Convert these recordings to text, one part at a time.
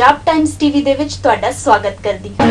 Punjab Times TV ਦੇ ਵਿੱਚ ਤੁਹਾਡਾ ਸਵਾਗਤ ਕਰਦੀ ਹਾਂ।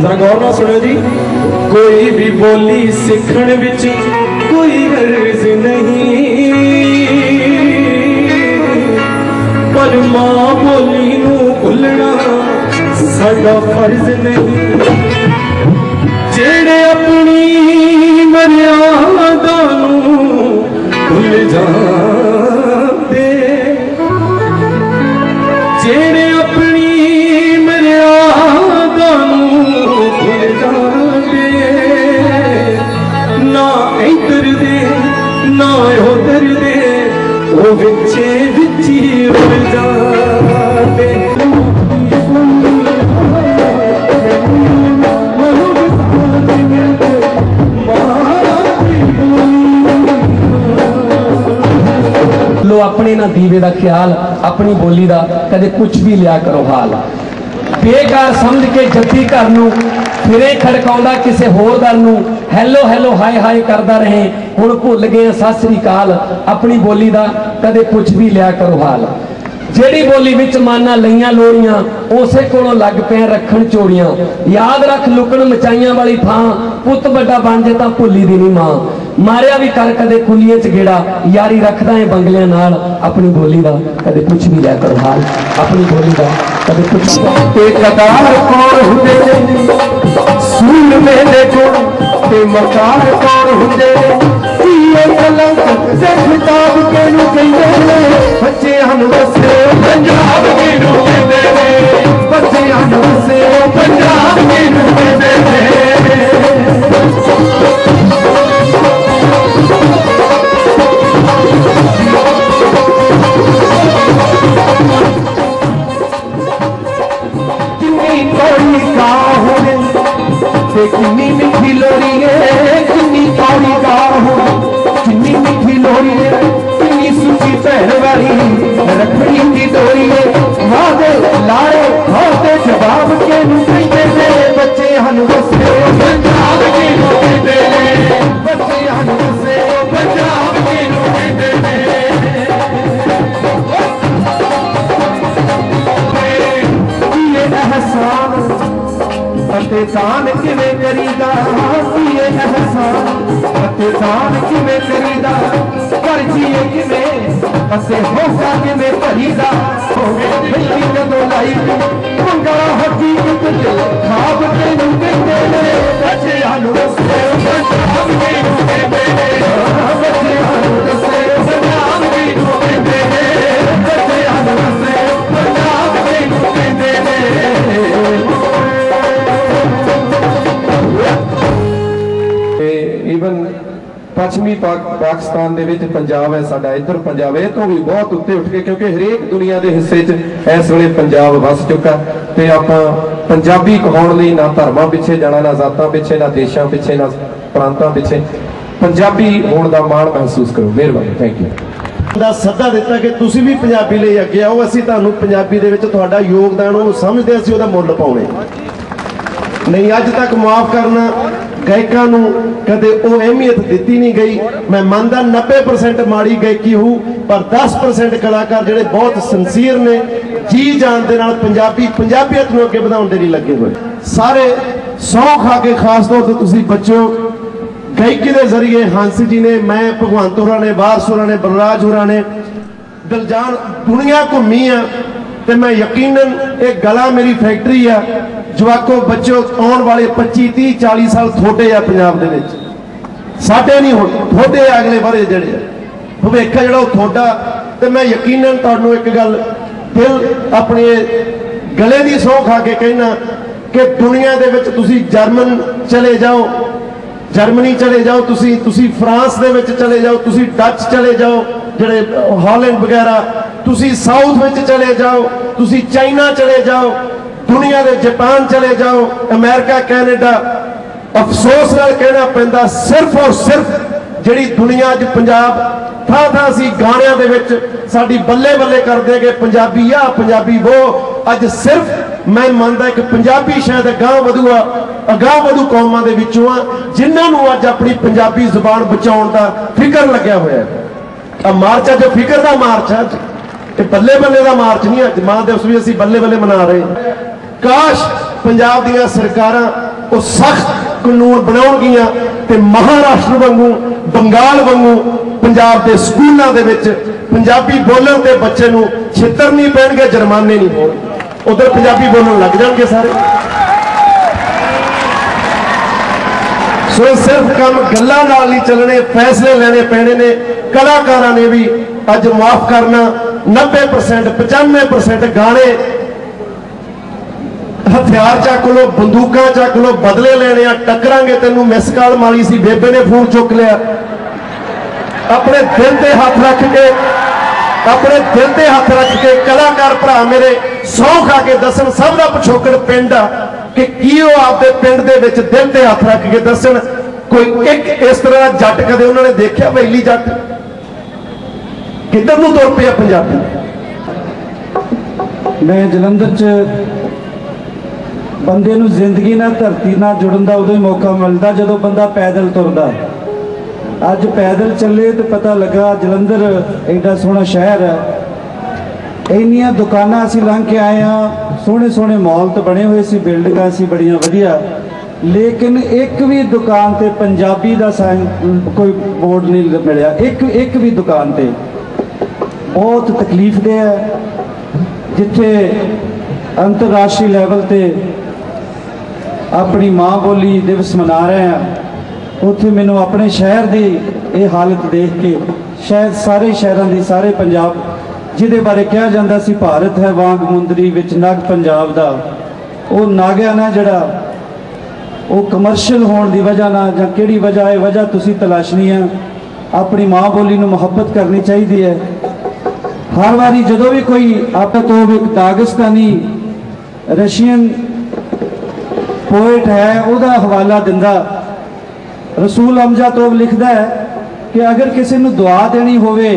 ਜ਼ਰਾ ਗੌਰ ਨਾਲ ਸੁਣਿਓ ਜੀ। ਕੋਈ ਵੀ ਬੋਲੀ ਸਿੱਖਣ ਵਿੱਚ ਕੋਈ ਹਰਜ਼ ਨਹੀਂ। ਪਰ ਮਾਂ ਬੋਲੀ ਨੂੰ ਭੁੱਲਣਾ ਸਾਡਾ ਫਰਜ਼ ਨਹੀਂ। ਜਿਹੜੇ ਆਪਣੀ ਮਰਿਆਦਾ ਨੂੰ ਭੁੱਲ ਜਾਂਦੇ ਆਪਣੇ ਨਾ ਦੀਵੇ ਦਾ ਖਿਆਲ, ਆਪਣੀ ਬੋਲੀ ਦਾ ਕਦੇ ਕੁਝ ਵੀ ਲਿਆ ਕਰੋ ਹਾਲ। ਬੇਕਾਰ ਸਮਝ ਕੇ ਜੱਦੀ ਘਰ ਨੂੰ ਫਿਰੇ ਖੜਕਾਉਂਦਾ ਕਿਸੇ ਹੋਰ ਦਰ ਨੂੰ ਹੈਲੋ ਹੈਲੋ ਹਾਏ ਹਾਏ ਕਰਦਾ ਰਹੇ। ਹੁਣ ਭੁੱਲ ਗਏ ਆ, ਸਤਿ ਸ੍ਰੀ ਅਕਾਲ, ਆਪਣੀ ਬੋਲੀ ਦਾ ਕਦੇ ਕੁਝ ਵੀ ਲਿਆ ਕਰੋ ਹਾਲ। ਜਿਹੜੀ ਬੋਲੀ ਵਿੱਚ ਮਾਨਾ ਲਈਆਂ ਲੋੜੀਆਂ ਉਸੇ ਕੋਲੋਂ ਲੱਗ ਪਿਆ ਰੱਖਣ ਚੋੜੀਆਂ ਯਾਦ ਰੱਖ ਲੁਕਣ ਮਚਾਈਆਂ ਵਾਲੀ ਥਾਂ, ਪੁੱਤ ਵੱਡਾ ਬਣ ਜੇ ਤਾਂ ਭੁੱਲੀ ਦੀ ਨਹੀਂ ਮਾਂ। ਮਾਰਿਆ ਵੀ ਕਰ ਕਦੇ ਕੁਲੀਏ ਚ ਗੇੜਾ, ਯਾਰੀ ਰੱਖਦਾ ਏ ਬੰਗਲਿਆਂ ਨਾਲ, ਆਪਣੀ ਬੋਲੀ ਦਾ ਕਦੇ ਕੁਝ ਵੀ ਲਿਆ ਕਰੋ ਹਾਲ, ਆਪਣੀ ਬੋਲੀ ਦਾ ਕਦੇ ਕੁਝ ਤੇ ਕਤਾਰ ਕੌਣ ਹੁੰਦੇ ਸੂਲ ਮੇਲੇ ਕੋਲ ਤੇ ਮਕਾਰ ਕੌਣ ਹੁੰਦੇ ਨੇ। ਕਲੰਕ ਤੇ ਖਿਤਾਬ ਕਿਹਨੂੰ ਕਹਿੰਦੇ ਨੇ? ਬੱਚਿਆਂ ਨੂੰ ਦੱਸੇ ਪੰਜਾਬ ਕਿਹਨੂੰ ਕਹਿੰਦੇ ਨੇ? ਬੱਚਿਆਂ ਨੂੰ ਦੱਸੇ ਪੰਜਾਬ ਕਿਹਨੂੰ ਕਹਿੰਦੇ ਤੇ ਕਿੰਨੀ ਮਿੱਠੀ ਲੋਰੀ ਏ ਕਿੰਨੀ ਕੌੜੀ ਗਾ ਹੋਵੇ ਕਿੰਨੀ ਮਿੱਠੀ ਲੋਰੀ ਏ ਕਿੰਨੀ ਸੁੱਚੀ ਭੈਣ ਵਾਲੀ ਰੱਖੜੀ ਦੀ ਡੋਰੀ ਏ ਵਾਦੇ ਲਾੜੇ ਹੋ ਤੇ ਜਵਾਬ ਕਿਹਨੂੰ ਕਹਿੰਦੇ ਨੇ ਬੱਚੇ ਹਨ ਵਸੇ ਪੰਜਾਬ ਕਿਹਨੂੰ ਕਹਿੰਦੇ ਨੇ ਬੱਚੇ ਹਨ ਵਸੇ ਪੰਜਾਬ ਕਿਹਨੂੰ ਕਹਿੰਦੇ ਨੇ असे होसा के में परिजा सोवे दिल्ली जदो लाई मंगा हकीकत दे खाब ते नु के ते रे बच्चे आलो से उठ हम के नु के मेरे बच्चे आ ਪੱਛਮੀ ਪਾਕ- ਪਾਕਿਸਤਾਨ ਦੇ ਵਿੱਚ ਪੰਜਾਬ ਹੈ ਸਾਡਾ, ਇੱਧਰ ਪੰਜਾਬ ਇਹ ਤੋਂ ਵੀ ਬਹੁਤ ਉੱਤੇ ਉੱਠ ਕੇ, ਕਿਉਂਕਿ ਹਰੇਕ ਦੁਨੀਆ ਦੇ ਹਿੱਸੇ 'ਚ ਇਸ ਵੇਲੇ ਪੰਜਾਬ ਵਸ ਚੁੱਕਾ ਤੇ ਆਪਾਂ ਪੰਜਾਬੀ ਕਹਾਉਣ ਲਈ ਨਾ ਧਰਮਾਂ ਪਿੱਛੇ ਜਾਣਾ, ਨਾ ਜ਼ਾਤਾਂ ਪਿੱਛੇ, ਨਾ ਦੇਸ਼ਾਂ ਪਿੱਛੇ, ਨਾ ਪ੍ਰਾਂਤਾਂ ਪਿੱਛੇ। ਪੰਜਾਬੀ ਹੋਣ ਦਾ ਮਾਣ ਮਹਿਸੂਸ ਕਰੋ। ਮਿਹਰਬਾਨੀ। ਥੈਂਕ ਯੂ ਦਾ ਸੱਦਾ ਦਿੱਤਾ ਕਿ ਤੁਸੀਂ ਵੀ ਪੰਜਾਬੀ ਲਈ ਅੱਗੇ ਆਓ। ਅਸੀਂ ਤੁਹਾਨੂੰ ਪੰਜਾਬੀ ਦੇ ਵਿੱਚ ਤੁਹਾਡਾ ਯੋਗਦਾਨ ਉਹਨੂੰ ਸਮਝਦੇ ਅਸੀਂ ਉਹਦਾ ਮੁੱਲ ਪਾਉਣੇ। ਨਹੀਂ, ਅੱਜ ਤੱਕ ਮਾਫ ਕਰਨਾ ਗਾਇਕਾਂ ਨੂੰ ਕਦੇ ਉਹ ਅਹਿਮੀਅਤ ਦਿੱਤੀ ਨਹੀਂ ਗਈ। ਮੈਂ ਮੰਨਦਾ 90% ਮਾੜੀ ਗਾਇਕੀ ਹੋਊ, ਪਰ 10% ਕਲਾਕਾਰ ਜਿਹੜੇ ਬਹੁਤ ਸਿੰਸੀਅਰ ਨੇ, ਜੀ ਜਾਨ ਦੇ ਨਾਲ ਪੰਜਾਬੀ ਪੰਜਾਬੀਅਤ ਨੂੰ ਅੱਗੇ ਵਧਾਉਣ ਦੇ ਲਈ ਲੱਗੇ ਹੋਏ। ਸਾਰੇ ਸੌ ਖਾ ਕੇ ਖਾਸ ਤੌਰ ਤੇ ਤੁਸੀਂ ਬੱਚੋ ਗਾਇਕੀ ਦੇ ਜ਼ਰੀਏ ਹੰਸ ਜੀ ਨੇ, ਮੈਂ, ਭਗਵੰਤ ਹੋਰਾਂ ਨੇ ਵਾਰਸ ਹੋਰਾਂ ਨੇ, ਬਲਰਾਜ ਹੋਰਾਂ ਨੇ, ਦਿਲਜਾਨ ਦੁਨੀਆ ਘੁੰਮੀ ਆ। ਤੇ ਮੈਂ ਯਕੀਨਨ ਇਹ ਗਲਾ ਮੇਰੀ ਫੈਕਟਰੀ ਆ। ਜਵਾਕੋ ਬੱਚੋ ਆਉਣ ਵਾਲੇ 25 30 40 ਸਾਲ ਤੁਹਾਡੇ ਆ ਪੰਜਾਬ ਦੇ ਵਿੱਚ। ਸਾਡੇ ਨਹੀਂ ਹੁਣ, ਤੁਹਾਡੇ ਅਗਲੇ ਬਾਰੇ ਜਿਹੜੇ ਆ। ਭਵਿੱਖ ਜਿਹੜਾ ਉਹ ਤੁਹਾਡਾ। ਤੇ ਮੈਂ ਯਕੀਨਨ ਤੁਹਾਨੂੰ ਇੱਕ ਗੱਲ ਦਿਲ ਆਪਣੇ ਗਲੇ ਦੀ ਸੌਂ ਖਾ ਕੇ ਕਹਿਣਾ ਕਿ ਦੁਨੀਆ ਦੇ ਵਿੱਚ ਤੁਸੀਂ ਜਰਮਨ ਚਲੇ ਜਾਓ, ਜਰਮਨੀ ਚਲੇ ਜਾਓ, ਤੁਸੀਂ ਤੁਸੀਂ ਫਰਾਂਸ ਦੇ ਵਿੱਚ ਚਲੇ ਜਾਓ, ਤੁਸੀਂ ਡੱਚ ਚਲੇ ਜਾਓ, ਜਿਹੜੇ ਹਾਲੈਂਡ ਵਗੈਰਾ ਤੁਸੀਂ ਸਾਊਥ ਵਿੱਚ ਚਲੇ ਜਾਓ, ਤੁਸੀਂ ਚਾਈਨਾ ਚਲੇ ਜਾਓ, ਦੁਨੀਆ ਦੇ ਜਾਪਾਨ ਚਲੇ ਜਾਓ, ਅਮਰੀਕਾ, ਕੈਨੇਡਾ, ਅਫਸੋਸ ਨਾਲ ਕਹਿਣਾ ਪੈਂਦਾ, ਸਿਰਫ ਔਰ ਸਿਰਫ ਜਿਹੜੀ ਦੁਨੀਆ 'ਚ ਪੰਜਾਬ ਥਾਂ ਥਾਂ ਅਸੀਂ ਗਾਣਿਆਂ ਦੇ ਵਿੱਚ, ਸਾਡੀ ਬੱਲੇ ਬੱਲੇ ਕਰਦੇ ਕਿ ਪੰਜਾਬੀ ਆ, ਪੰਜਾਬੀ ਉਹ ਅੱਜ ਸਿਰਫ ਮੈਂ ਮੰਨਦਾ ਕਿ ਪੰਜਾਬੀ ਸ਼ਾਇਦ ਅਗਾਂਹ ਵਧੂਆ ਅਗਾਂਹ ਵਧੂ ਕੌਮਾਂ ਦੇ ਵਿੱਚੋਂ ਆ, ਜਿਨ੍ਹਾਂ ਨੂੰ ਅੱਜ ਆਪਣੀ ਪੰਜਾਬੀ ਜ਼ੁਬਾਨ ਬਚਾਉਣ ਦਾ ਫਿਕਰ ਲੱਗਿਆ ਹੋਇਆ ਹੈ। ਆ ਮਾਰਚ ਆ, ਜੋ ਫਿਕਰ ਦਾ ਮਾਰਚ ਆ ਇਹ ਬੱਲੇ ਬੱਲੇ ਦਾ ਮਾਰਚ ਨਹੀਂ ਅੱਜ, ਮਾਂ ਦਿਵਸ ਵੀ ਅਸੀਂ ਬੱਲੇ ਬੱਲੇ ਮਨਾ ਰਹੇ। ਹਾਂ। ਕਾਸ਼ ਪੰਜਾਬ ਦੀਆਂ ਸਰਕਾਰਾਂ ਉਹ ਸਖਤ ਕਾਨੂੰਨ ਬਣਾਉਣਗੀਆਂ ਤੇ ਮਹਾਰਾਸ਼ਟਰ ਵਾਂਗੂ, ਬੰਗਾਲ ਵਾਂਗੂ, ਪੰਜਾਬ ਦੇ ਸਕੂਲਾਂ ਦੇ ਵਿੱਚ ਪੰਜਾਬੀ ਬੋਲਣ ਤੇ ਬੱਚੇ ਨੂੰ ਛਿੱਤਰ ਨਹੀਂ ਪੈਣਗੇ, ਜੁਰਮਾਨੇ ਨਹੀਂ ਹੋਣਗੇ। ਉਧਰ ਪੰਜਾਬੀ ਬੋਲਣ ਲੱਗ ਜਾਣਗੇ ਸਾਰੇ। ਸੋ ਸਿਰਫ ਕੰਮ ਗੱਲਾਂ ਨਾਲ ਨਹੀਂ ਚੱਲਣੇ, ਫੈਸਲੇ ਲੈਣੇ ਪੈਣੇ ਨੇ। ਕਲਾਕਾਰਾਂ ਨੇ ਵੀ ਅੱਜ ਮਾਫ ਕਰਨਾ 90% 95% ਗਾਣੇ ਹਥਿਆਰ ਚੱਕ ਲੋ ਬੰਦੂਕਾਂ ਚੱਕ ਲੋ ਬਦਲੇ ਲੈਣੇ ਆ, ਟੱਕਰਾਂਗੇ ਤੈਨੂੰ ਮਿਸ ਕਾਲ ਮਾਰੀ ਸੀ, ਬੇਬੇ ਨੇ ਫੋਨ ਚੁੱਕ ਲਿਆ। ਆਪਣੇ ਦਿਲ ਤੇ ਹੱਥ ਰੱਖ ਕੇ, ਆਪਣੇ ਦਿਲ ਤੇ ਹੱਥ ਰੱਖ ਕੇ ਕਲਾਕਾਰ ਭਰਾ ਮੇਰੇ, ਸੌ ਖਾ ਕੇ ਦੱਸਣ, ਸਭ ਦਾ ਪਿਛੋਕੜ ਪਿੰਡ ਆ, ਕਿ ਕੀ ਉਹ ਆਪਦੇ ਪਿੰਡ ਦੇ ਵਿੱਚ ਦਿਲ ਤੇ ਹੱਥ ਰੱਖ ਕੇ ਦੱਸਣ, ਕੋਈ ਇੱਕ ਇਸ ਤਰ੍ਹਾਂ ਦਾ ਜੱਟ ਕਦੇ ਉਹਨਾਂ ਨੇ ਦੇਖਿਆ, ਵੈਲੀ ਜੱਟ? ਕਿੱਧਰ ਨੂੰ ਤੁਰ ਪਿਆ ਪੰਜਾਬੀ? ਮੈਂ ਜਲੰਧਰ 'ਚ ਬੰਦੇ ਨੂੰ ਜ਼ਿੰਦਗੀ ਨਾਲ, ਧਰਤੀ ਨਾਲ ਜੁੜਨ ਦਾ ਉਦੋਂ ਹੀ ਮੌਕਾ ਮਿਲਦਾ ਜਦੋਂ ਬੰਦਾ ਪੈਦਲ ਤੁਰਦਾ। ਅੱਜ ਪੈਦਲ ਚੱਲੇ ਤੇ ਪਤਾ ਲੱਗਾ ਜਲੰਧਰ ਐਡਾ ਸੋਹਣਾ ਸ਼ਹਿਰ ਹੈ। ਇੰਨੀਆਂ ਦੁਕਾਨਾਂ ਅਸੀਂ ਲੰਘ ਕੇ ਆਏ ਆ ਸੋਹਣੇ ਸੋਹਣੇ ਮਾਲ ਤੇ ਬਣੇ ਹੋਏ ਸੀ, ਬਿਲਡਿੰਗਾਂ ਸੀ ਬੜੀਆਂ ਵਧੀਆ। ਲੇਕਿਨ ਇੱਕ ਵੀ ਦੁਕਾਨ ਤੇ ਪੰਜਾਬੀ ਦਾ ਸਾਈਨ ਕੋਈ ਬੋਰਡ ਨਹੀਂ ਮਿਲਿਆ। ਇੱਕ ਇੱਕ ਵੀ ਦੁਕਾਨ ਤੇ ਬਹੁਤ ਤਕਲੀਫ ਦੇ ਹੈ ਜਿੱਥੇ ਅੰਤਰਰਾਸ਼ਟਰੀ ਲੈਵਲ ਤੇ ਆਪਣੀ ਮਾਂ ਬੋਲੀ ਦਿਵਸ ਮਨਾ ਰਹੇ ਆ, ਉੱਥੇ ਮੈਨੂੰ ਆਪਣੇ ਸ਼ਹਿਰ ਦੀ ਇਹ ਹਾਲਤ ਦੇਖ ਕੇ ਸ਼ਾਇਦ ਸਾਰੇ ਸ਼ਹਿਰਾਂ ਦੀ, ਸਾਰੇ ਪੰਜਾਬ, ਜਿਹਦੇ ਬਾਰੇ ਕਿਹਾ ਜਾਂਦਾ ਸੀ, ਭਾਰਤ ਹੈ ਵਾਂਗ ਮੁੰਦਰੀ ਵਿੱਚ ਨਗ ਪੰਜਾਬ ਦਾ। ਉਹ ਨਾਗਿਆ ਨਾ ਜਿਹੜਾ, ਉਹ ਕਮਰਸ਼ੀਅਲ ਹੋਣ ਦੀ ਵਜ੍ਹਾ ਨਾਲ ਜਾਂ ਕਿਹੜੀ ਵਜ੍ਹਾ ਹੈ ਵਜ੍ਹਾ ਤੁਸੀਂ ਤਲਾਸ਼ਣੀ ਹੈ ਆਪਣੀ ਮਾਂ ਬੋਲੀ ਨੂੰ ਮੁਹੱਬਤ ਕਰਨੀ ਚਾਹੀਦੀ ਹੈ। ਹਰ ਵਾਰੀ ਜਦੋਂ ਵੀ ਕੋਈ ਆਪੇ ਤੋਂ ਇੱਕ ਦਾਗਿਸਤਾਨੀ ਰਸ਼ੀਅਨ ਪੋਇਟ ਹੈ, ਉਹਦਾ ਹਵਾਲਾ ਦਿੰਦਾ। ਰਸੂਲ ਅਮਜਾ ਤੋਬ ਲਿਖਦਾ ਹੈ ਕਿ ਅਗਰ ਕਿਸੇ ਨੂੰ ਦੁਆ ਦੇਣੀ ਹੋਵੇ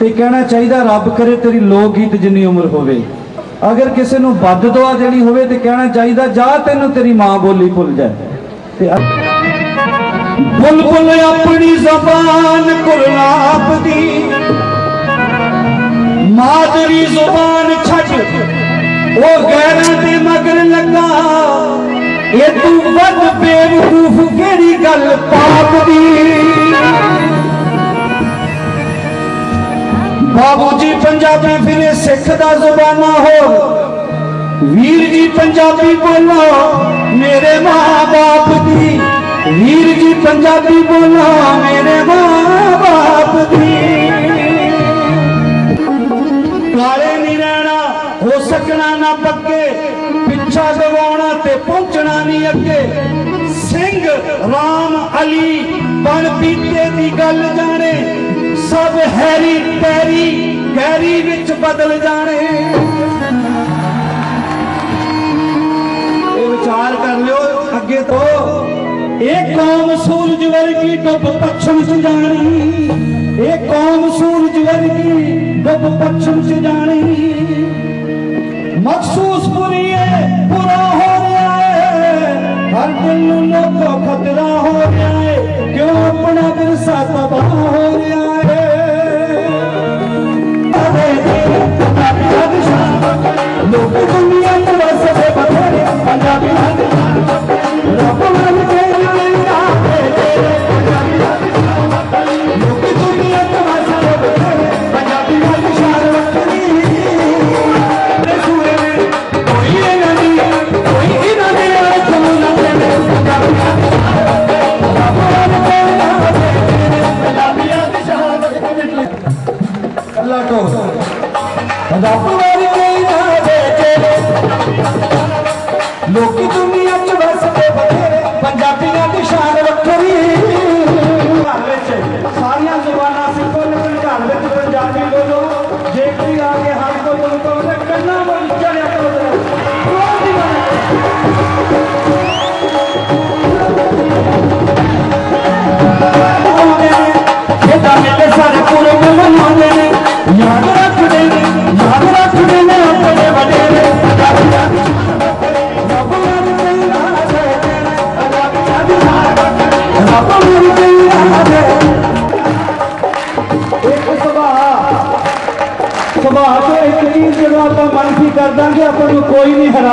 ਤੇ ਕਹਿਣਾ ਚਾਹੀਦਾ, ਰੱਬ ਕਰੇ ਤੇਰੀ ਲੋਕ ਗੀਤ ਜਿੰਨੀ ਉਮਰ ਹੋਵੇ। ਅਗਰ ਕਿਸੇ ਨੂੰ ਵੱਧ ਦੁਆ ਦੇਣੀ ਹੋਵੇ ਤੇ ਕਹਿਣਾ ਚਾਹੀਦਾ, ਜਾ ਤੈਨੂੰ ਤੇਰੀ ਮਾਂ ਬੋਲੀ ਭੁੱਲ ਜਾਏ ਤੇ ਬੁਲਬੁਲ ਆਪਣੀ ਜ਼ਬਾਨ ਕੁਰਲਾਪ ਦੀ ਮਾਦਰੀ ਜ਼ੁਬਾਨ ਛੱਡ, ਉਹ ਗੈਰਾਂ ਦੇ ਮਗਰ ਲੱਗਾ। ਇਹ ਤੂੰ ਵੱਧ ਬੇਵਕੂਫ ਕਿਹੜੀ ਗੱਲ ਪਾਪ ਦੀ? ਬਾਬੂ ਜੀ ਪੰਜਾਬੀ ਫਿਰੇ ਸਿੱਖ ਦਾ ਜ਼ੁਬਾਨਾ ਹੋ ਵੀਰ ਜੀ ਪੰਜਾਬੀ ਬੋਲੋ, ਮੇਰੇ ਮਾਂ-ਬਾਪ ਦੀ। ਵੀਰ ਜੀ ਪੰਜਾਬੀ ਬੋਲੋ, ਮੇਰੇ ਮਾਂ-ਬਾਪ ਦੀ। ਸਕਣਾ ਨਾ ਪੱਕੇ, ਪਿੱਛਾ ਦਵਾਉਣਾ ਤੇ ਪਹੁੰਚਣਾ ਨਹੀਂ ਅੱਗੇ। ਸਿੰਘ ਰਾਮ ਅਲੀ ਬਣ ਪੀਤੇ ਦੀ ਗੱਲ ਜਾਣੇ, ਸਭ ਹੈਰੀ ਪੈਰੀ ਗੈਰੀ ਵਿੱਚ ਬਦਲ ਜਾਣੇ। ਇਹ ਵਿਚਾਰ ਕਰ ਲਿਓ, ਅੱਗੇ ਤੋਂ। ਇਹ ਕੌਮ ਸੂਰਜ ਵਰਗੀ ਡੁੱਬ ਪੱਛਮ ਚ ਜਾਣੀ। ਇਹ ਕੌਮ ਸੂਰਜ ਵਰਗੀ ਡੁੱਬ ਪੱਛਮ ਚ ਜਾਣੀ। ਮਖਸੂਸ ਬੁਰੀ ਹੈ ਹੋ ਰਿਹਾ ਹੈ। ਹਰ ਦਿਲ ਨੂੰ ਲੋਕੋ ਖਤਰਾ ਹੋ ਰਿਹਾ ਹੈ। ਕਿਉਂ ਆਪਣਾ ਵਿਰਸਾ ਤਬਾਹ ਹੋ ਰਿਹਾ ਹੈ? ਲੋਕ ਦੁਨੀਆ ਨੂੰ ਵਸਦੇ ਬਥੇਰੇ ਪੰਜਾਬੀ ਹੱਥ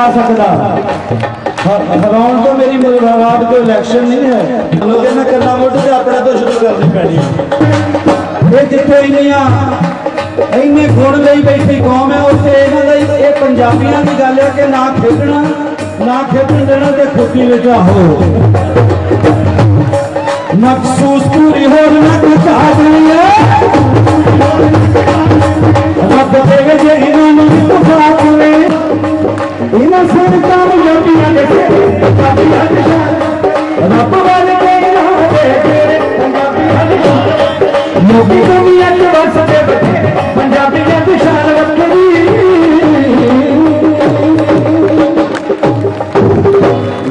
ਕੋਈ ਨਹੀਂ ਸਕਦਾ ਹਰਾਉਣ ਤੋਂ ਮੇਰੀ ਮੁਰਾਦ ਕੋਈ ਇਲੈਕਸ਼ਨ ਨਹੀਂ ਹੈ। ਲੋਕ ਇਹਨਾਂ ਕੰਨਾਂ ਮੋਢੇ ਤੇ ਆਪਣੇ ਤੋਂ ਸ਼ੁਰੂ ਕਰਨੀ ਪੈਣੀ ਇਹ ਜਿੱਥੇ ਇੰਨੀਆਂ ਇੰਨੇ ਗੁਣ ਲਈ ਬੈਠੀ ਕੌਮ ਹੈ, ਉੱਥੇ ਇਹਨਾਂ ਦਾ ਇਹ ਪੰਜਾਬੀਆਂ ਦੀ ਗੱਲ ਹੈ ਕਿ ਨਾ ਖੇਡਣਾ, ਨਾ ਖੇਡਣ ਦੇਣਾ ਤੇ ਖੁਸ਼ੀ ਵਿੱਚ ਆਹੋ ਮਖਸੂਸ ਪੂਰੀ ਹੋਰ ਨਾ ਘਟਾ ਦੇਣੀ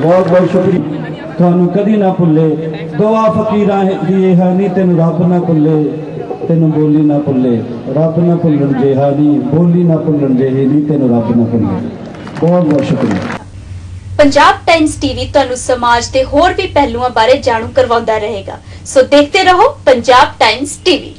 ਬਹੁਤ ਬਹੁਤ ਸ਼ੁਕਰੀਆ। ਤੁਹਾਨੂੰ ਕਦੀ ਨਾ ਭੁੱਲੇ। ਦੁਆ ਫਕੀਰਾਂ ਦੀ ਇਹ ਤੈਨੂੰ ਰੱਬ ਨਾ ਭੁੱਲੇ। ਤੈਨੂੰ ਬੋਲੀ ਨਾ ਭੁੱਲੇ। ਰੱਬ ਨਾ ਭੁੱਲਣ ਜਿਹਾ ਨਹੀਂ, ਬੋਲੀ ਨਾ ਭੁੱਲਣ ਜਿਹੀ ਨਹੀਂ, ਤੈਨੂੰ ਰੱਬ ਨਾ ਭੁੱਲੇ। ਬਹੁਤ ਬਹੁਤ ਸ਼ੁਕਰੀਆ। ਪੰਜਾਬ ਟਾਈਮਸ ਟੀਵੀ ਤੁਹਾਨੂੰ ਸਮਾਜ ਦੇ ਹੋਰ ਵੀ ਪਹਿਲੂਆਂ ਬਾਰੇ ਜਾਣੂ ਕਰਵਾਉਂਦਾ ਰਹੇਗਾ। ਸੋ ਦੇਖਦੇ ਰਹੋ ਪੰਜਾਬ ਟਾਈਮਸ ਟੀਵੀ।